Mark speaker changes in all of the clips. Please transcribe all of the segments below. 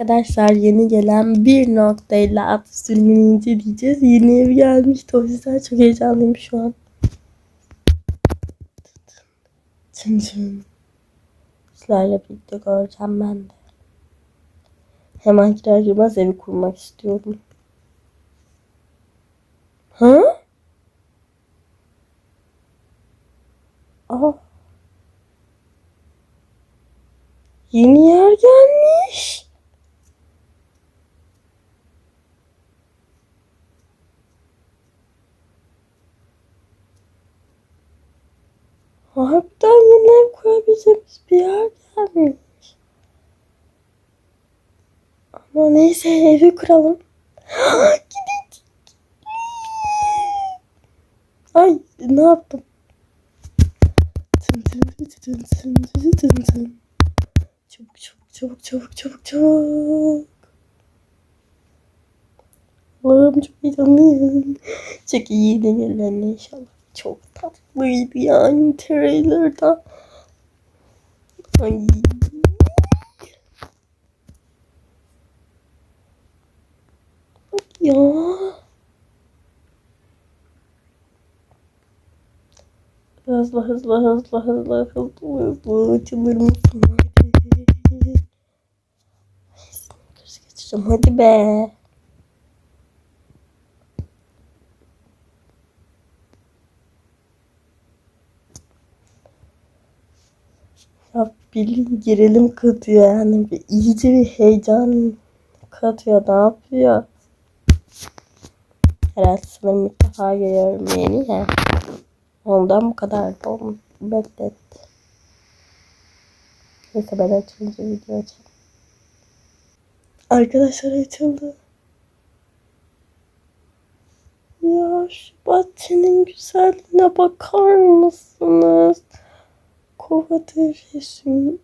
Speaker 1: Arkadaşlar yeni gelen bir noktayla at sürümünü inceleyeceğiz. Yeni ev gelmiş. O yüzden çok heyecanlıyım şu an. Çın çın. Sizlerle birlikte göreceğim ben de. Hemen girer girmez evi kurmak istiyorum. Ha? Aa. Yeni yer gelmiş. Harbiden yeni ev kurabileceğimiz bir yer gelmiş. Ama neyse evi kuralım. Gidelim. Ay ne yaptım? Çabuk çabuk çabuk çabuk çabuk çabuk. Allah'ım çok heyecanlıyım. Çok iyi denirler inşallah. Çok tatlıydı yani trailer'da. Ay. Bak ya. Hızlı hızlı hızlı hızlı hızlı hızlı açılır mısın? Hadi. Hadi be. Ya bilin gerilim katıyor yani bir, iyice bir heyecan katıyor ne yapıyor? Herhalde sanırım ilk defa görüyorum yeni ya. Ondan bu kadar da. Beklet. Neyse ben açınca video açayım. Arkadaşlar açıldı. Ya şu bahçenin güzelliğine bakar mısınız? Kova resimler.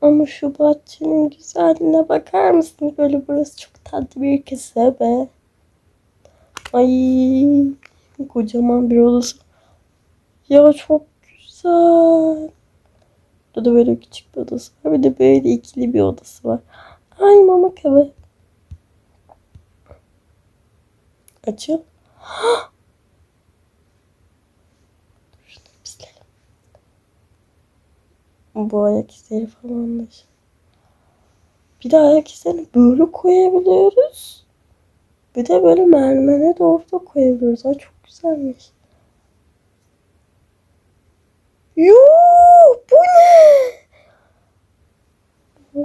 Speaker 1: Ama şu bahçenin güzelliğine bakar mısınız? Böyle burası çok tatlı bir kasaba. Ay kocaman bir odası. Ya çok güzel. Burada da böyle küçük bir odası var. Bir de böyle ikili bir odası var. Ay mama kava. Açıl. Şunu pisleyelim. Bu ayak izleri falan şey. Bir de ayak izlerini böyle koyabiliyoruz. Bir de böyle mermere doğru da koyabiliyoruz. Ay çok güzelmiş. Yoo, bu ne?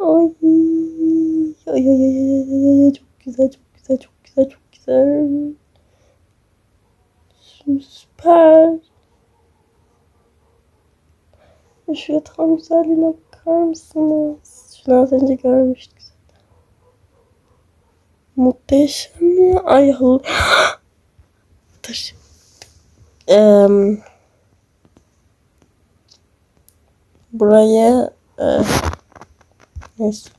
Speaker 1: Ay, ay, ay, ay, ay, ay, çok güzel, çok güzel, çok güzel, çok güzel. Süper. Şu yatağın güzelliğine bakar mısınız? Şunu az önce görmüştük. Muhteşem ya. Ay Allah. Dur. Buraya e, neyse.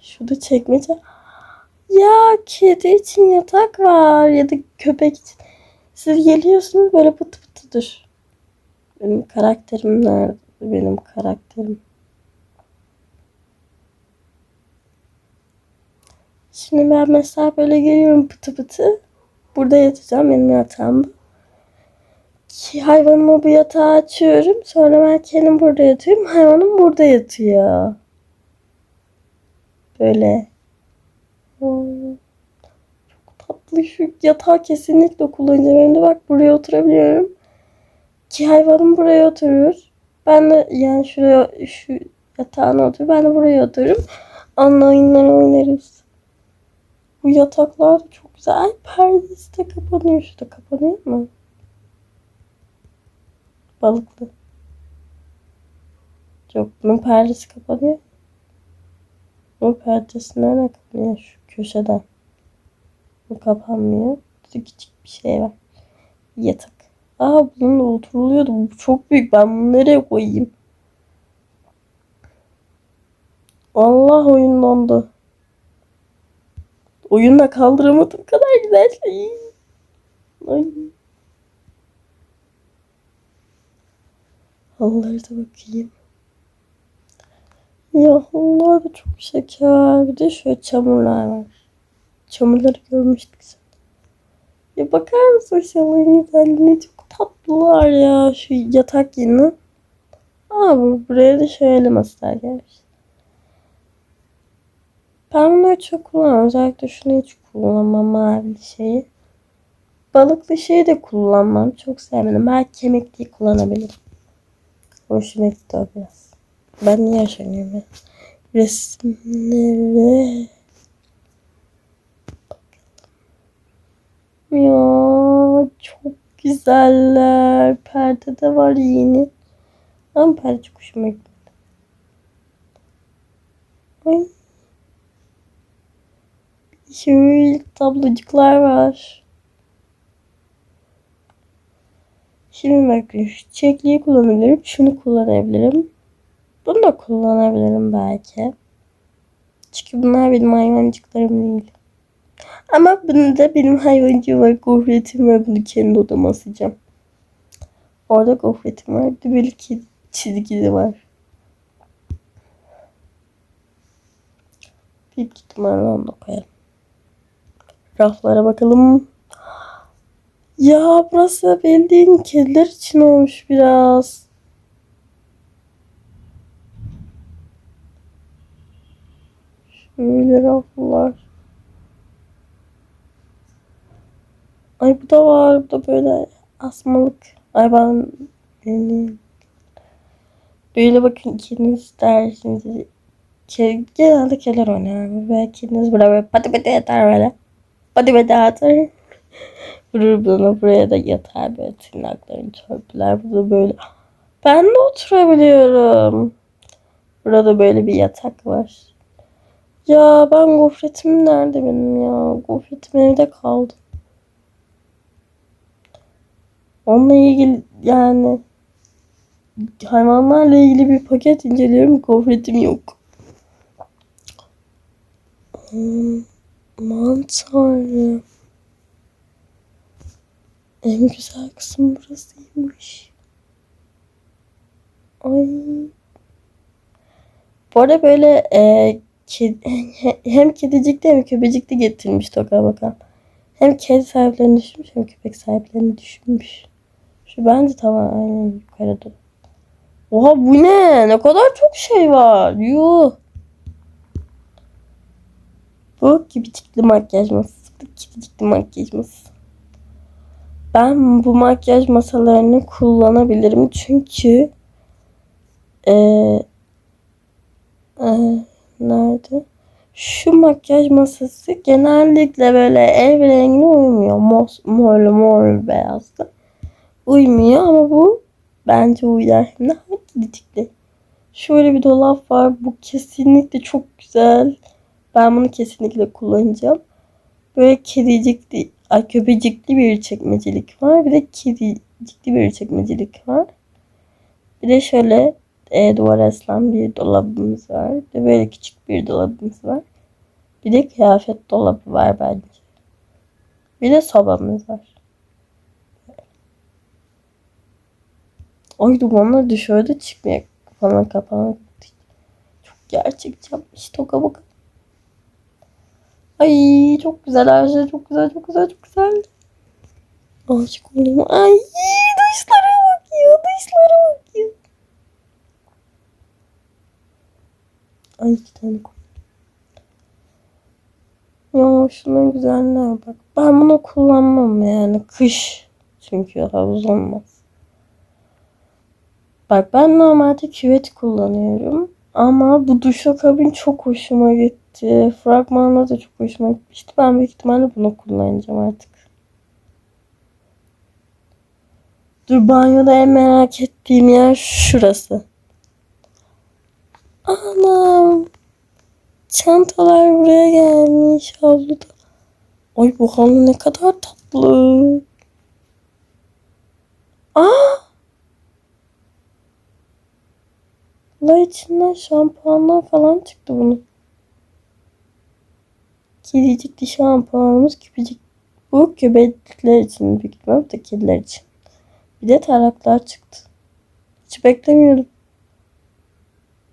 Speaker 1: Şurada çekmece. Ya kedi için yatak var ya da köpek için. Siz geliyorsunuz böyle pıtı pıtıdır. Benim karakterim nerede? Benim karakterim. Şimdi ben mesela böyle geliyorum pıtı pıtı. Burada yatacağım benim yatağım bu. Ki hayvanıma bu yatağı açıyorum. Sonra ben kendim burada yatıyorum. Hayvanım burada yatıyor. Böyle. Hmm. Şu yatağı kesinlikle kullanacağım. De bak buraya oturabiliyorum. Ki hayvanım buraya oturuyor. Ben de yani şuraya şu yatağına oturuyor. Ben de buraya otururum. Oyunlar oynarız. Bu yataklar çok güzel. Ay perdesi de kapanıyor. Şu da kapanıyor mu? Balıklı. Yok bunun perdesi kapanıyor. Bunun perdesi nereden kapanıyor? Şu köşeden. Bu kapanmıyor. Küçük bir şey var. Yatak. Aa bununla oturuluyordu. Bu çok büyük. Ben bunu nereye koyayım? Allah oyun dondu. Oyunla kaldıramadım kadar güzel şey. Ay. Halıları da bakayım. Ya halılar da çok şeker. Bir de şöyle çamurlar var. Çamurları görmüştük sen. Ya bakar mısın şu halının güzelliğine? Çok tatlılar ya. Şu yatak yine. Aa bu buraya da şöyle masalar gelmiş. Ben bunları çok kullanmam. Özellikle şunu hiç kullanmam. Mavi şeyi. Balıklı şeyi de kullanmam. Çok sevmedim. Belki kemikliği kullanabilirim. Hoşuma gitti o biraz. Ben niye yaşanıyorum ya? Resimleri. Ya çok güzeller. Perde de var yeni. Ama perde çok hoşuma gitti. Ay. Şöyle tablocuklar var. Şimdi bakın şu çiçekliği kullanabilirim. Şunu kullanabilirim. Bunu da kullanabilirim belki. Çünkü bunlar benim hayvancıklarım değil. Ama bunu da benim hayvancığım var. Gofretim var. Bunu kendi odama asacağım. Orada gofretim var. Bir de böyle kedi çizgisi var. Büyük ihtimalle onu da koyarım. Raflara bakalım. Ya burası bildiğin kediler için olmuş biraz. Şöyle raflar. Ay bu da var. Bu da böyle asmalık. Ay ben. Böyle bakın ikiniz dersiniz. Ke, genelde kediler oynar. Ve ikiniz böyle pati pati yatar böyle. Pati pati atar. Vurur bunu buraya da yatar böyle tırnaklarını törpüler. Burada böyle. Ben de oturabiliyorum. Burada böyle bir yatak var. Ya ben gofretim nerede benim ya? Gofretim evde kaldı. Onunla ilgili yani hayvanlarla ilgili bir paket inceliyorum. Gofretim yok. Hmm, aman tanrım. En güzel kısım burasıymış. Ay. Bu arada böyle e, kedi, hem kedicikli hem köpecikli getirmiş Toka Bakan. Hem kedi sahiplerini düşünmüş hem köpek sahiplerini düşünmüş. Bence tamam aynen yukarıda. Oha bu ne? Ne kadar çok şey var. Yuh. Bu kibicikli makyaj masası. Bu kedicikli makyaj masası. Ben bu makyaj masalarını kullanabilirim çünkü e, e, nerede? Şu makyaj masası genellikle böyle ev rengine uymuyor. Mor, morlu mor beyazlı. Uymuyor ama bu bence uyar. Hem de kedicikli. Şöyle bir dolap var. Bu kesinlikle çok güzel. Ben bunu kesinlikle kullanacağım. Böyle kedicikli, ay köpecikli bir çekmecelik var. Bir de kedicikli bir çekmecelik var. Bir de şöyle e, duvara asılan bir dolabımız var. Bir de böyle küçük bir dolabımız var. Bir de kıyafet dolabı var bence. Bir de sobamız var. Ay dumanlar dışarıda çıkmıyor. Falan kapanan. Çok gerçekçi yapmış. Toka bakın. Ay çok güzel her şey. Çok güzel, çok güzel, çok güzel. Aşık oldum. Ay dışlara bakıyor. Dışlara bakıyor. Ay iki tane koy. Ya şunun güzelliğine bak. Ben bunu kullanmam yani. Kış. Çünkü havuz olmaz. Bak ben normalde küvet kullanıyorum. Ama bu duşakabin çok hoşuma gitti. Fragmanla da çok hoşuma gitmişti. Ben büyük ihtimalle bunu kullanacağım artık. Dur banyoda en merak ettiğim yer şurası. Anam. Çantalar buraya gelmiş havluda. Ay bu halı ne kadar tatlı. Aa! La içinden şampuanlar falan çıktı bunun. Kedicikli şampuanımız küpecik. Bu köpekler için büyük ihtimalle kediler için. Bir de taraklar çıktı. Hiç beklemiyordum.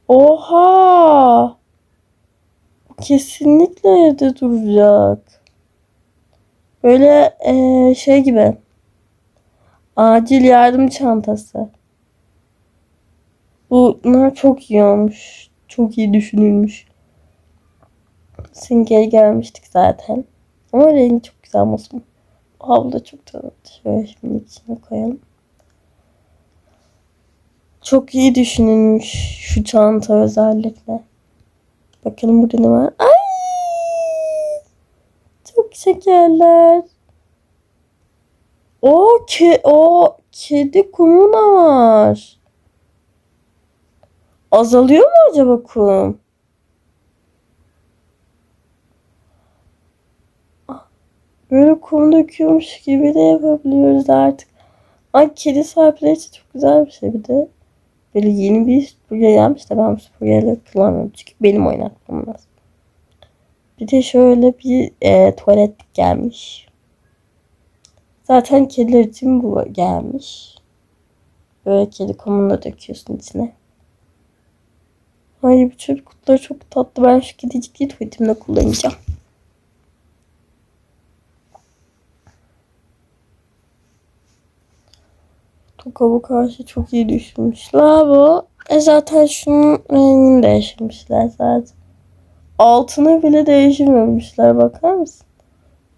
Speaker 1: Oha! Bu Kesinlikle evde duracak. Böyle eee, şey gibi. Acil yardım çantası. Bunlar çok iyi olmuş. Çok iyi düşünülmüş. Simge'ye gelmiştik zaten. Ama rengi çok güzel olsun. Havlu da çok tatlı. Şöyle şimdi içine koyalım. Çok iyi düşünülmüş şu çanta özellikle. Bakalım burada ne var. Ay! Çok şekerler. O ke o kedi kumu da var. Azalıyor mu acaba kum? Böyle kum döküyormuş gibi de yapabiliyoruz artık. Ay kedi sahipleri için çok güzel bir şey bir de. Böyle yeni bir süpürge gelmiş de ben bu süpürgeleri kullanmıyorum. Çünkü benim oynatmam lazım. Bir de şöyle bir e, tuvaletlik gelmiş. Zaten kediler için bu gelmiş. Böyle kedi kumunu döküyorsun içine. Ay bu kutuları çok tatlı. Ben şu kedicikliği tuvaletimde kullanacağım. Toka bu karşı çok iyi düşünmüşler bu. E zaten şunun rengini değiştirmişler zaten. Altını bile değiştirmemişler bakar mısın?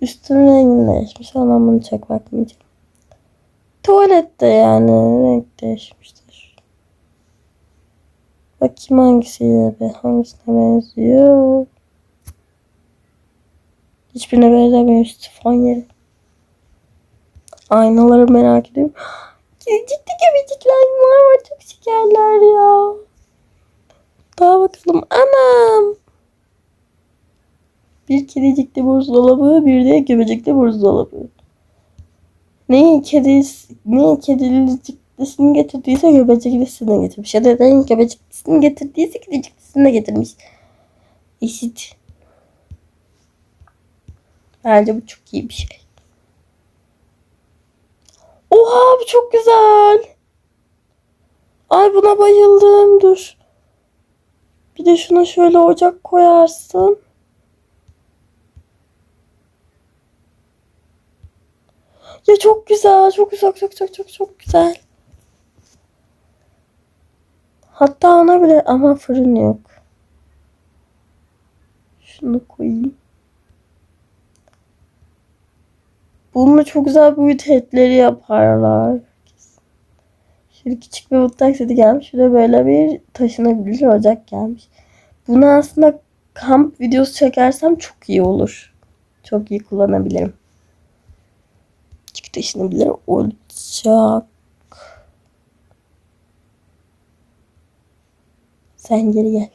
Speaker 1: Üstün rengini değişmiş. Bunu çok bakmayacağım. Tuvalette yani renk değişmiştir. Bakayım hangisiyle be, hangisine benziyor. Hiçbirine benzemiyor sifon yeri. Aynaları merak ediyorum. Kedicikli göbecikli aynalar var. Çok şekerler ya. Daha bakalım. Anam. Bir kedicikli buzdolabı, bir de göbecikli buzdolabı. Neyi kedis, neyi kediciklisini getirdiyse göbeciklisini getirmiş. Ya da neyin göbeciklisini getirdiyse kediciklisini de getirmiş. Eşit. Bence bu çok iyi bir şey. Oha bu çok güzel. Ay buna bayıldım. Dur. Bir de şuna şöyle ocak koyarsın. Ya çok güzel. Çok güzel. Çok çok çok çok güzel. Hatta ona bile ama fırın yok. Şunu koyayım. Bununla çok güzel boyut etleri yaparlar. Şöyle küçük bir mutfak seti gelmiş. De böyle bir taşınabilir ocak gelmiş. Bunu aslında kamp videosu çekersem çok iyi olur. Çok iyi kullanabilirim. Küçük taşınabilir ocak. Sen geri gel.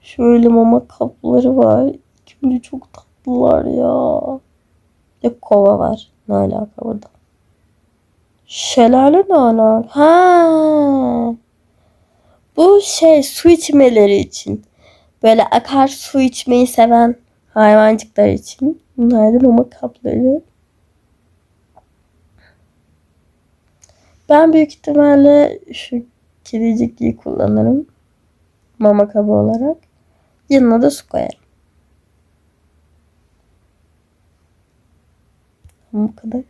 Speaker 1: Şöyle mama kapları var. Şimdi çok tatlılar ya. Bir kova var. Ne alaka burada? Şelale ne alaka? Ha. Bu şey su içmeleri için. Böyle akar su içmeyi seven hayvancıklar için. Bunlar da mama kapları. Ben büyük ihtimalle şu kedicikliği kullanırım. Mama kabı olarak. Yanına da su koyarım. Bu kadar.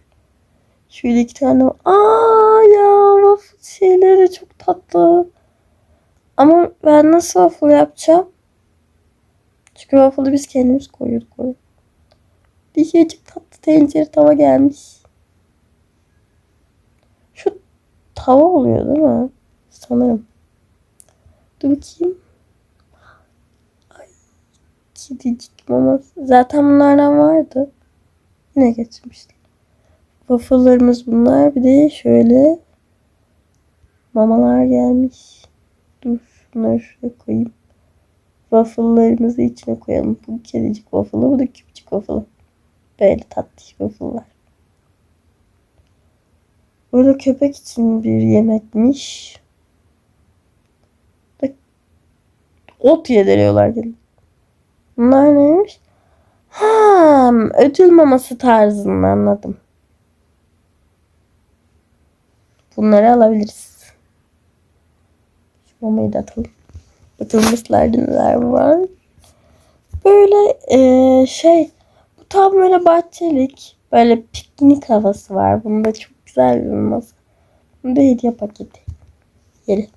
Speaker 1: Şöyle iki tane. Aa ya waffle şeyleri çok tatlı. Ama ben nasıl waffle yapacağım? Çünkü waffle'ı biz kendimiz koyuyorduk oraya. Bir şeycik tatlı tencere tava gelmiş. Şu tava oluyor değil mi? Sanırım. Dur bakayım. Ay, kedicik maması. Zaten bunlardan vardı. Yine getirmiştim. Waffle'larımız bunlar. Bir de şöyle mamalar gelmiş. Dur şunları şuraya koyayım. Waffle'larımızı içine koyalım. Bu kedicik waffle'ı, bu da küçük waffle'ı. Böyle tatlı waffle'lar. Böyle köpek için bir yemekmiş. Bak, ot yediriyorlar gelin. Bunlar neymiş? Ha, ödül maması tarzında anladım. bunları alabiliriz. Şu mamayı da atalım. Bakalım ıslerde neler var. Böyle eee, şey bu tam böyle bahçelik. Böyle piknik havası var. Bunda çok güzel bir masa. Bunda hediye paketi. Yeri.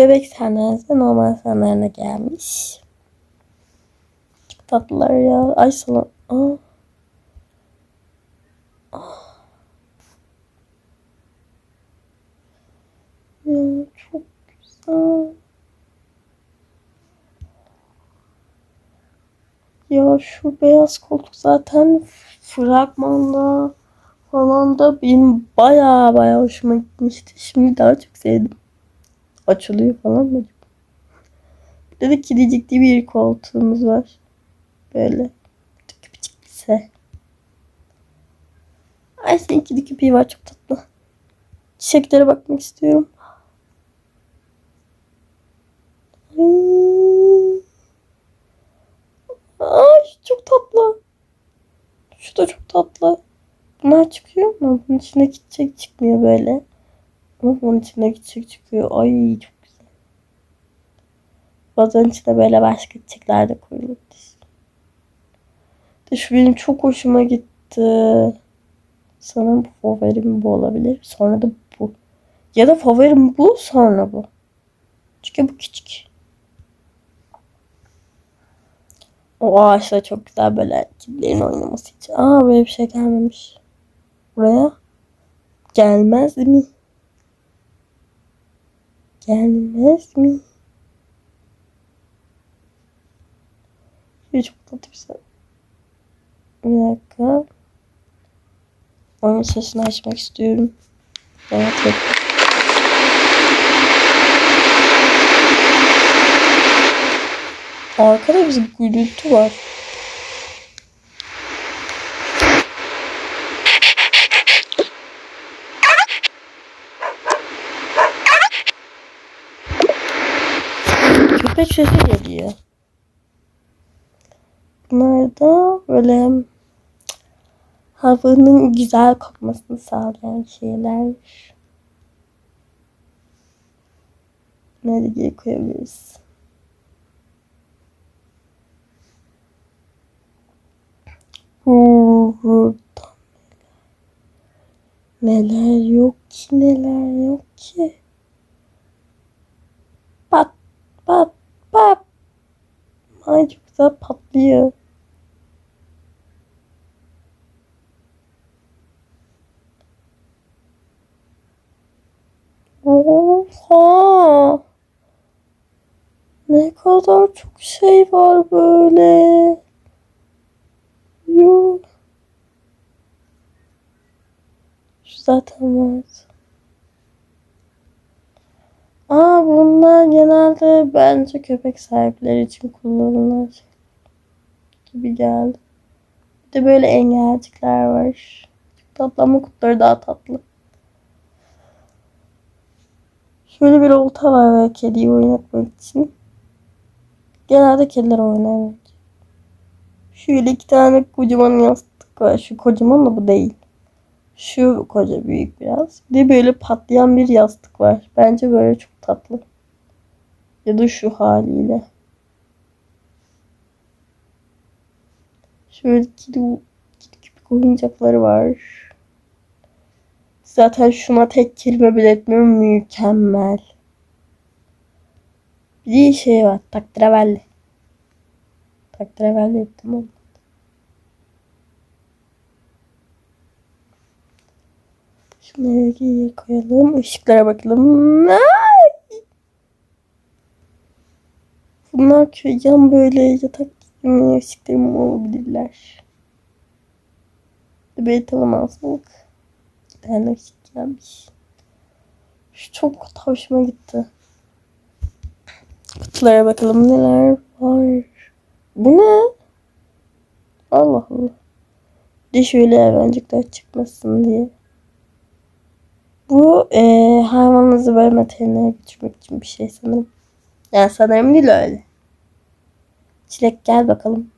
Speaker 1: Bebek sandalyesi normal sandalye gelmiş. Çok tatlılar ya. Ay salon. Aa. Ah. Ya çok güzel. Ya şu beyaz koltuk zaten fragmanda falan da benim baya baya hoşuma gitmişti. Şimdi daha çok sevdim. Açılıyor falan mı? Bir de kedicikli bir koltuğumuz var. Böyle. Küçük. Ay senin kedi köpeği var çok tatlı. Çiçeklere bakmak istiyorum. Ay çok tatlı. Şu da çok tatlı. Bunlar çıkıyor mu? Bunun içindeki çiçek çıkmıyor böyle. Ama bunun içindeki çiçek çıkıyor. Ay çok güzel. Bazen içine böyle başka çiçekler de koyulmuş. De şu benim çok hoşuma gitti. Sanırım favorim bu olabilir. Sonra da bu. Ya da favorim bu sonra bu. Çünkü bu küçük. O ağaçta çok güzel böyle kedilerin oynaması için. Aa böyle bir şey gelmemiş. Buraya gelmez mi? Gelmez mi? Şöyle çok tatlı bir şey. Bir dakika. Oyun sesini açmak istiyorum. Evet. evet. Arkada bir gürültü var. Köpek sesi geliyor. Bunlar da böyle havanın güzel kokmasını sağlayan şeyler. Nerede geri koyabiliriz? Burada neler yok ki neler yok ki. Pat pat pat. Ay çok güzel patlıyor. Oha. Ne kadar çok şey var böyle. Yok. Şu zaten var. Aa bunlar genelde bence köpek sahipleri için kullanılan şey gibi geldi. Bir de böyle engelcikler var. Çok tatlı ama kutları daha tatlı. Şöyle bir olta var böyle kediyi oynatmak için. Genelde kediler oynar. Şöyle iki tane kocaman yastık var. Şu kocaman da bu değil. Şu koca büyük biraz. Bir de böyle patlayan bir yastık var. Bence böyle çok tatlı. Ya da şu haliyle. Şöyle kedi, kedi köpek oyuncakları var. Zaten şuna tek kelime bile etmiyorum. Mükemmel. Bir şey var. Taktiravelli. Taktiravelli ettim ama. Şunları koyalım. Işıklara bakalım. Ay! Bunlar köyden böyle yatak gibi ışıklarım olabilirler. Böyle tanımazlık. Bir tane ışık gelmiş. Şu çok hoşuma gitti. Kutulara bakalım neler var. Bu ne? Allah Allah. De şöyle hayvancıklar çıkmasın diye. Bu e, hayvanınızı böyle veterinere götürmek için bir şey sanırım. Yani sanırım değil öyle. Çilek gel bakalım.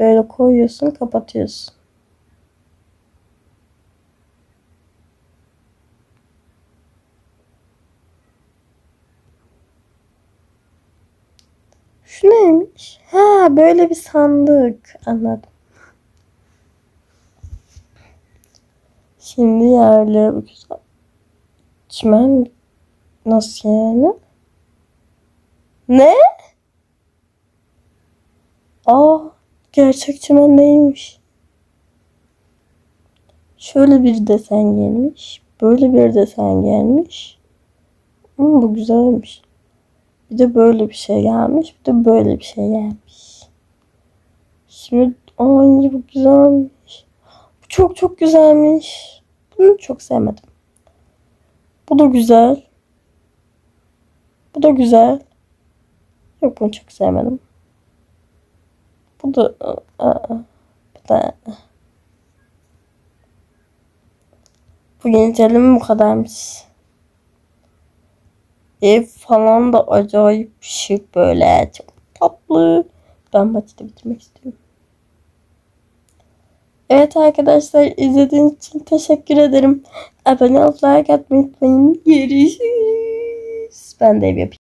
Speaker 1: Böyle koyuyorsun kapatıyorsun. Şu neymiş? Ha böyle bir sandık. Anladım. Şimdi yerli öküz Çimen nasıl yani? Ne? Aa, gerçek çimen neymiş? Şöyle bir desen gelmiş. Böyle bir desen gelmiş. Hmm, bu güzelmiş. Bir de böyle bir şey gelmiş. Bir de böyle bir şey gelmiş. Şimdi ay bu güzelmiş. Bu çok çok güzelmiş. Bunu çok sevmedim. Bu da güzel. Bu da güzel. Yok bunu çok sevmedim. Bu da aa, bu da Bugün incelemem bu kadarmış. Ev falan da acayip şık böyle. Çok tatlı. Ben maçta bitirmek istiyorum. Evet arkadaşlar izlediğiniz için teşekkür ederim. Abone olup like atmayı unutmayın. Görüşürüz. Ben de ev yapayım.